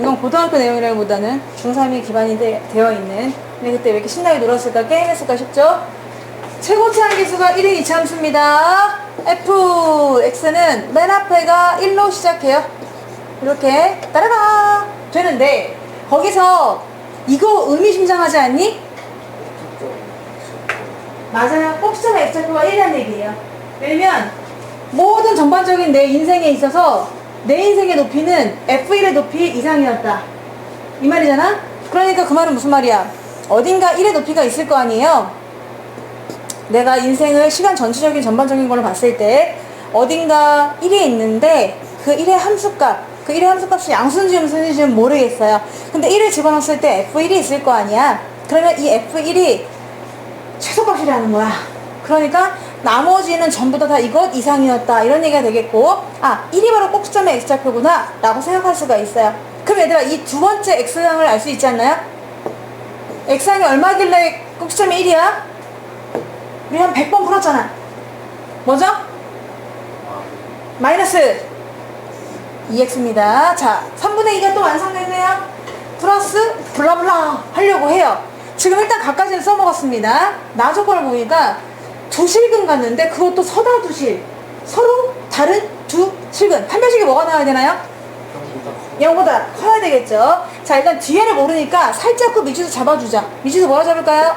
이건 고등학교 내용이라기보다는 중3이 기반이 되, 되어 있는 근데 그때 왜 이렇게 신나게 놀았을까 게임했을까 싶죠? 최고치 한기수가 1인 이차함수입니다 f, x는 맨 앞에가 1로 시작해요 이렇게 따라가 되는데 거기서 이거 의미심장하지 않니? 맞아요. 꼭지점 x좌표가 1이라는 얘기예요. 왜냐면 모든 전반적인 내 인생에 있어서 내 인생의 높이는 f1의 높이 이상이었다. 이 말이잖아? 그러니까 그 말은 무슨 말이야? 어딘가 1의 높이가 있을 거 아니에요? 내가 인생을 시간 전체적인 전반적인 걸로 봤을 때 어딘가 1이 있는데 그 1의 함수값 그 1의 함수값이 양수인지 음수인지는 모르겠어요. 근데 1을 집어넣었을 때 f1이 있을 거 아니야? 그러면 이 f1이 최소값이라는 거야. 그러니까 나머지는 전부 다, 다 이것 이상이었다. 이런 얘기가 되겠고, 아, 1이 바로 꼭지점의 x좌표구나. 라고 생각할 수가 있어요. 그럼 얘들아, 이 두 번째 x항을 알 수 있지 않나요? x항이 얼마길래 꼭지점이 1이야? 우리 한 100번 풀었잖아. 뭐죠? 마이너스 2x입니다. 자, 3분의 2가 또 완성됐네요. 플러스 블라블라 하려고 해요. 지금 일단 각까지는 써먹었습니다. 나 조건을 보니까 두 실근 갔는데 그것도 서다 두 실. 서로 다른 두 실근. 판별식이 뭐가 나와야 되나요? 0보다 커야 되겠죠. 자, 일단 뒤에를 모르니까 살짝 그 미지수 잡아주자. 미지수 뭐라 잡을까요?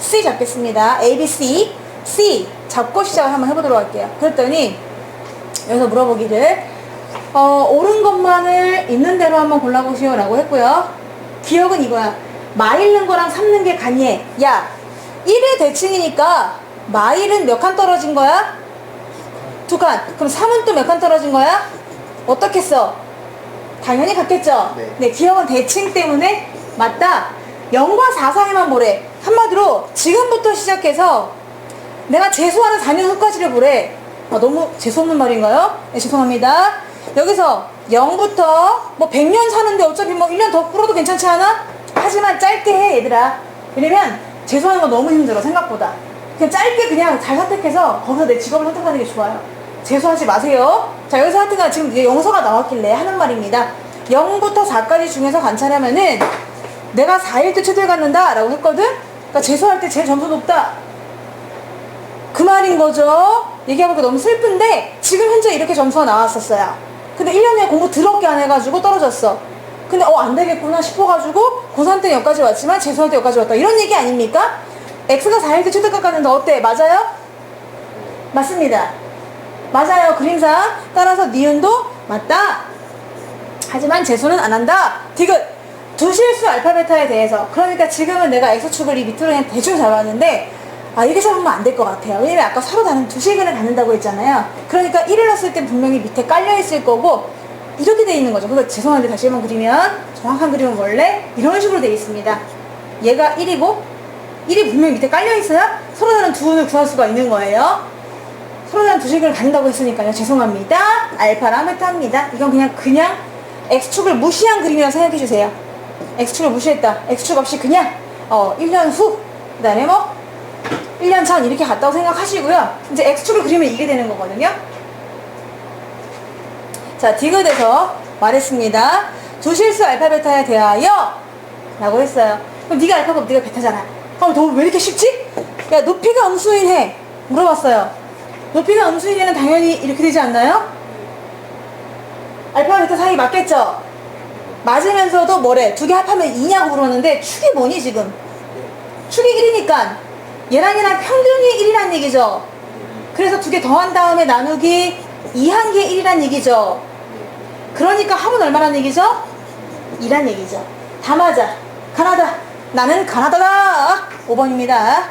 C 잡겠습니다. A, B, C. C 잡고 시작을 한번 해보도록 할게요. 그랬더니 여기서 물어보기를 어, 옳은 것만을 있는 대로 한번 골라보시오 라고 했고요. 기억은 이거야. 마일는 거랑 삼는 게 간이해. 야, 1의 대칭이니까 마일은 몇 칸 떨어진 거야? 두 칸. 그럼 3은 또 몇 칸 떨어진 거야? 어떻게 써? 당연히 같겠죠? 네. 기억은 대칭 때문에 맞다. 0과 4 사이만 보래. 한마디로 지금부터 시작해서 내가 재수하는 4년 후까지를 보래. 아, 너무 재수없는 말인가요? 네, 죄송합니다. 여기서 0부터 뭐 100년 사는데 어차피 뭐 1년 더 풀어도 괜찮지 않아? 하지만 짧게 해, 얘들아. 왜냐면 재수하는 거 너무 힘들어, 생각보다. 그냥 짧게 그냥 잘 선택해서 거기서 내 직업을 선택하는 게 좋아요. 재수하지 마세요. 자, 여기서 하여튼간 지금 이제 영서가 나왔길래 하는 말입니다. 0부터 4까지 중에서 관찰하면은 내가 4일 때 최대 갖는다 라고 했거든? 그러니까 재수할 때 제일 점수 높다. 그 말인 거죠. 얘기해보니까 너무 슬픈데 지금 현재 이렇게 점수가 나왔었어요. 근데 1년 내에 공부 더럽게 안 해가지고 떨어졌어. 근데 어 안 되겠구나 싶어가지고 고3 때 여기까지 왔지만 재수할 때 여기까지 왔다. 이런 얘기 아닙니까? X가 4일 때 최대값 갖는다. 어때? 맞아요? 맞습니다. 맞아요. 그림상. 따라서 니은도 맞다. 하지만 재수는 안 한다. 디귿. 두 실수 알파베타에 대해서. 그러니까 지금은 내가 X축을 이 밑으로 그냥 대충 잡았는데, 아, 이렇게 잡으면 안 될 것 같아요. 왜냐면 아까 서로 다른 두 실근을 갖는다고 했잖아요. 그러니까 1을 넣었을 때 분명히 밑에 깔려 있을 거고, 이렇게 돼 있는 거죠. 그래서 죄송한데 다시 한번 그리면, 정확한 그림은 원래 이런 식으로 돼 있습니다. 얘가 1이고, 1이 분명히 밑에 깔려 있어야 서로 다른 두 운을 구할 수가 있는 거예요. 서로 다른 두 실근을 갖는다고 했으니까요. 죄송합니다. 알파랑 베타입니다. 이건 그냥, 그냥 X축을 무시한 그림이라고 생각해 주세요. X축을 무시했다. X축 없이 그냥 어 1년 후 그다음에 뭐 1년 전 이렇게 갔다고 생각하시고요. 이제 X축을 그리면 이게 되는 거거든요. 자, 디귿에서 말했습니다. 두 실수 알파 베타에 대하여 라고 했어요. 그럼 네가 알파고 네가 베타잖아. 그럼 너 왜 이렇게 쉽지? 야, 높이가 음수인 해. 물어봤어요. 높이가 음수인 해는 당연히 이렇게 되지 않나요? 알파 베타 사이 맞겠죠? 맞으면서도 뭐래? 두 개 합하면 2냐고 물었는데 축이 뭐니 지금? 축이 1이니까 얘랑 얘랑 평균이 1이란 얘기죠. 그래서 두 개 더한 다음에 나누기 2한 게 1이란 얘기죠. 그러니까 합은 얼마란 얘기죠? 2란 얘기죠. 다 맞아. 가나다. 나는 가나다다. 5번입니다.